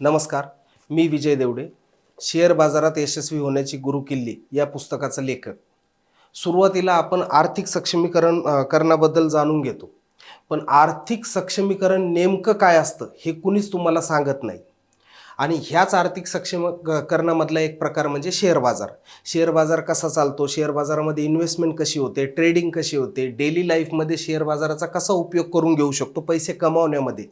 नमस्कार मी विजय देवडे. शेअर बाजारात यशस्वी होण्याची गुरुकिल्ली या पुस्तकाचा लेखक सुरुवातीला आपण आर्थिक सक्षमीकरण करणाबद्दल जाणून घेतो. पण आर्थिक सक्षमीकरण नेमकं काय असतं हे कुणीच तुम्हाला सांगत नाही. आणि ह्याच आर्थिक सक्षम क- करणामधला एक प्रकार म्हणजे शेअर बाजार. शेअर बाजार कसा चालतो? शेअर बाजारामध्ये इन्व्हेस्टमेंट कशी होते? ट्रेडिंग कशी होते? डेली लाईफमध्ये शेअर बाजाराचा कसा उपयोग करून घेऊ शकतो? पैसे कमावण्यामध्ये.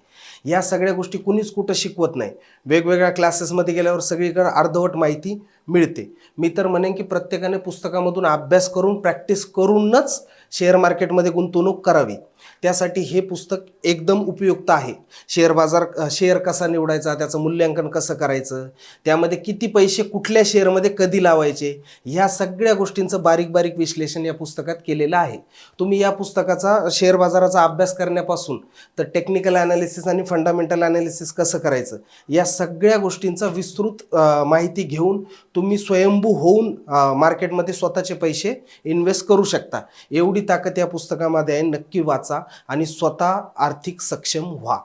या सगळ्या गोष्टी कुणीच कुठं शिकवत नाही. वेगवेगळ्या क्लासेसमध्ये गेल्यावर सगळीकडे अर्धवट माहिती मिळते. मी तर म्हणेन की प्रत्येकाने पुस्तकामधून अभ्यास करून प्रॅक्टिस करूनच शेअर मार्केटमध्ये गुंतवणूक करावी. त्यासाठी हे पुस्तक एकदम उपयुक्त आहे. शेअर बाजार शेअर कसा निवडायचा त्याचं मूल्यांकन कसं करायचं त्यामध्ये किती पैसे कुठल्या शेअरमध्ये कधी लावायचे ह्या सगळ्या गोष्टींचं बारीक बारीक विश्लेषण या पुस्तकात केलेलं आहे. तुम्ही या पुस्तकाचा शेअर बाजाराचा अभ्यास करण्यापासून तर टेक्निकल ॲनालिसिस आणि फंडामेंटल ॲनालिसिस कसं करायचं या सगळ्या गोष्टींचा विस्तृत माहिती घेऊन तुम्ही स्वयंभू होऊन मार्केटमध्ये स्वतःचे पैसे इन्व्हेस्ट करू शकता. एवढी ताकद या पुस्तकामध्ये आहे. नक्की वाचा आणि स्वतः आर्थिक सक्षम व्हा.